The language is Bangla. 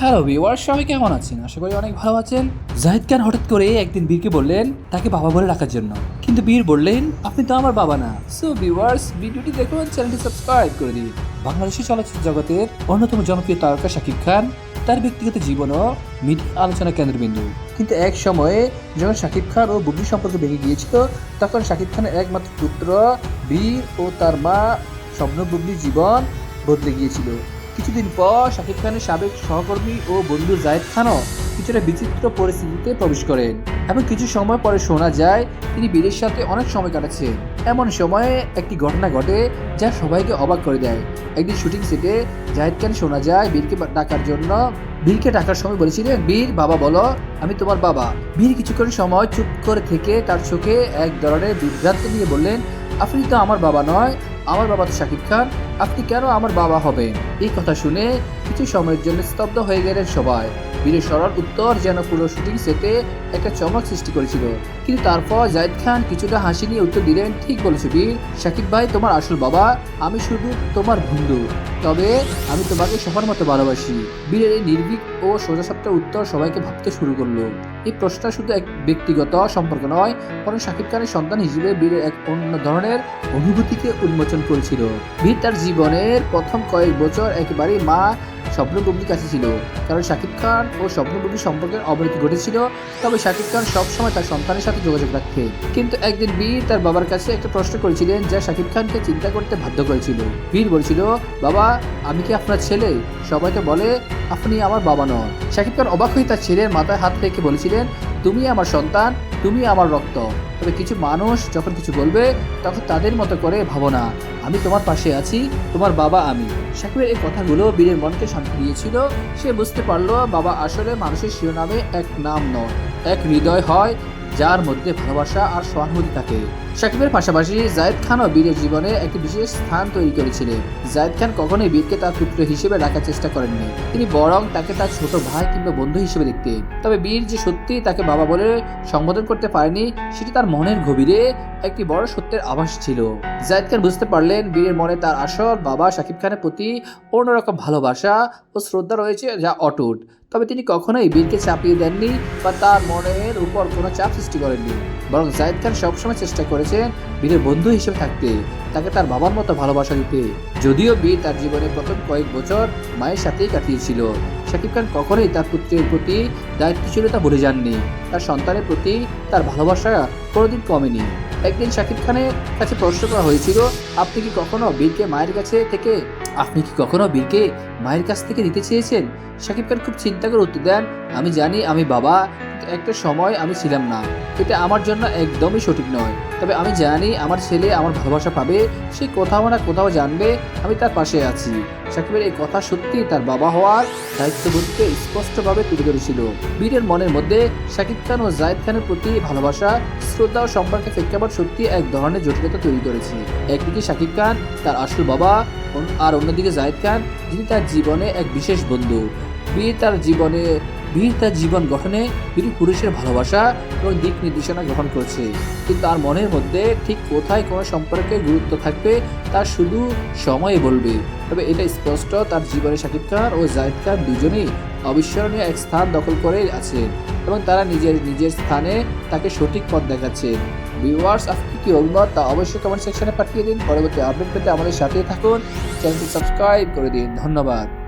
হ্যালো ভিউয়ার সবাই কেমন আছেন? আশা করি অনেক ভালো আছেন। জাহিদ খান হঠাৎ করে একদিন বীরকে বললেন, তাকে বাবা বলে রাখার জন্য। কিন্তু বীর বললেন, আপনি তো আমার বাবা না। সো ভিউয়ার্স ভিডিওটি দেখুন চ্যানেলটি সাবস্ক্রাইব করে দিন। বাংলাদেশি চলচ্চিত্র জগতের অন্যতম জনপ্রিয় তারকা শাকিব খান, তার ব্যক্তিগত জীবনও মিডিয়া আলোচনা কেন্দ্রবিন্দু। কিন্তু এক সময়ে যখন শাকিব খান ও বুবলি সম্পর্কে ভেঙে গিয়েছিল, তখন শাকিব খানের একমাত্র পুত্র বীর ও তার মা স্বপ্ন বুবলির জীবন বদলে গিয়েছিল। কিছুদিন পর শাকিব খানের সাবেক সহকর্মী ও বন্ধু জায়েদ খানও কিছুটা বিচিত্র পরিস্থিতিতে প্রবেশ করেন এবং কিছু সময় পরে শোনা যায়, তিনি বীরের সাথে অনেক সময় কাটাচ্ছেন। এমন সময়ে একটি ঘটনা ঘটে যা সবাইকে অবাক করে দেয়। একদিন শুটিং সেটে জাহেদ খান শোনা যায়, বীরকে ডাকার জন্য, বীরকে ডাকার সময় বলেছিলেন, বীর, বাবা, বলো, আমি তোমার বাবা। বীর কিছুক্ষণ সময় চুপ করে থেকে তার চোখে এক ধরনের বিভ্রান্তি নিয়ে বললেন, আপনি তো আমার বাবা নয়, আমার বাবা তো শাকিব খান। আপনি কেন আমার বাবা হবেন? এই কথা শুনে কিছু সময়ের জন্য স্তব্ধ হয়ে গেলেন সবাই। বীরের সরল উত্তর যেন পুরো শুটিং সেটে একটা চমক সৃষ্টি করেছিল। কিন্তু তারপর জায়দ খান কিছুটা হাসি নিয়ে উত্তর দিলেন, ঠিক বলেছ বীর। শাকিব ভাই, তোমার আসল বাবা, আমি শুধু তোমার বন্ধু। তবে আমি তোমাকে সবার মতো ভালোবাসি। বীরের এই নির্ভীক ও সোজাসাপটা উত্তর সবাইকে ভাবতে শুরু করল। এই প্রশ্নটা শুধু এক ব্যক্তিগত সম্পর্ক নয়, বরং শাকিব খানের সন্তান হিসেবে বীরের এক অন্য ধরনের অনুভূতিকে উন্মোচন করেছিল। বীর তার জীবনের প্রথম কয়েক বছর একেবারেই মা স্বপ্নবুবলির কাছে ছিল। কারণ শাকিব খান ও স্বপ্নবুবলির সম্পর্কের অবনতি ঘটেছিল, তবে শাকিব খান সবসময় তার সন্তানের সাথে যোগাযোগ রাখতেন কিন্তু একদিন বীর তার বাবার কাছে একটা প্রশ্ন করেছিলেন, যা শাকিব খানকে চিন্তা করতে বাধ্য করেছিল। বীর বলছিল, বাবা আমি কি আপনার ছেলে? সবাইকে বলে, আপনি আমার বাবা নন। শাকিব খান অবাক হয়ে তার ছেলের মাথায় হাত রেখে বলেছিলেন, তুমি আমার সন্তান, তুমি আমার রক্ত। তবে কিছু মানুষ যখন কিছু বলবে, তখন তাদের মতো করে ভাবো না, আমি তোমার পাশে আছি, তোমার বাবা আমি। শাকিবের এই কথাগুলো বীরের মনকে শান্তি দিয়েছিল। সে বুঝতে পারল, বাবা আসলে মানুষের শিরোনামে এক নাম নয় এক হৃদয় হয়, যার মধ্যে ভালোবাসা আর সহানুভূতি থাকে। শাকিবের পাশাপাশি জায়েদ খানও বীরের জীবনে একটি বিশেষ স্থান তৈরি করেছিলেন। জায়েদ খান কখনোই বীরকে তার পুত্র হিসেবে রাখার চেষ্টা করেননি। তিনি বরং তাকে তার ছোট ভাই কিংবা বন্ধু হিসেবে দেখতেন। তবে বীর যে সত্যি তাকে বাবা বলে সম্বোধন করতে পারেনি, সেটি তার মনের গভীরে একটি বড় সত্যের আভাস ছিল। জায়েদ খান বুঝতে পারলেন বীরের মনে তার আসল বাবা শাকিব খানের প্রতি অন্যরকম ভালোবাসা ও শ্রদ্ধা রয়েছে, যা অটুট। তবে তিনি কখনোই বীরকে চাপিয়ে দেননি বা তার মনের উপর কোনো চাপ সৃষ্টি করেননি। বরং জায়েদ খান সবসময় চেষ্টা করেছেন বীরের বন্ধু হিসেবে থাকতে, তাকে তার বাবার মতো ভালোবাসা দিতে। যদিও বীর তার জীবনে প্রথম কয়েক বছর মায়ের সাথেই কাটিয়েছিল। শাকিব খান কখনোই তার পুত্রের প্রতি দায়িত্বশীলতা ভুলে যাননি। তার সন্তানের প্রতি তার ভালোবাসা কোনোদিন কমেনি। একদিন শাকিব খানের কাছে প্রশ্ন করা হয়েছিল, আপনি কি কখনো বীরকে মায়ের কাছে থেকে আপনি কি কখনো বীরকে মায়ের কাছ থেকে নিতে চেয়েছেন? শাকিব খান খুব চিন্তা করে উত্তর দেন, আমি জানি, আমি বাবা একটা সময় আমি ছিলাম না। এটা আমার জন্য একদমই সঠিক নয়। তবে আমি জানি আমার ছেলে আমার ভালোবাসা পাবে, সে কোথাও না কোথাও জানবে, আমি তার পাশে আছি। সাকিবের এই কথা সত্যি তার বাবা হওয়ার দায়িত্ববোধকে স্পষ্টভাবে তুলে ধরেছিল। বীরের মনের মধ্যে শাকিব খান ও জায়েদ খানের প্রতি ভালোবাসা শ্রদ্ধা ও সম্পর্কে প্রেক্ষাপট সত্যি এক ধরনের জটিলতা তৈরি করেছে। একদিকে শাকিব খান, তার আসল বাবা আর অন্যদিকে জায়েদ খান, যিনি তার জীবনে এক বিশেষ বন্ধু। বীর তার জীবনে, বীর তার জীবন গঠনে বীর পুরুষের ভালোবাসা এবং দিক নির্দেশনা গ্রহণ করেছে। কিন্তু তার মনের মধ্যে ঠিক কোথায় কোনো সম্পর্কে গুরুত্ব থাকবে, তা শুধু সময় বলবে। তবে এটা স্পষ্ট, তার জীবনে শাকিব খান ও জায়েদ খান দুজনেই অবিস্মরণীয় এক স্থান দখল করে আছে এবং তারা নিজের নিজের স্থানে তাকে সঠিক পথ দেখাচ্ছেন ভিউয়ার্স, আপনি কি অভিমত? তা অবশ্যই কমেন্ট সেকশনে পাঠিয়ে দিন। পরবর্তী আপডেট পেতে আমাদের সাথে থাকুন। চ্যানেলটি সাবস্ক্রাইব করে দিন। ধন্যবাদ।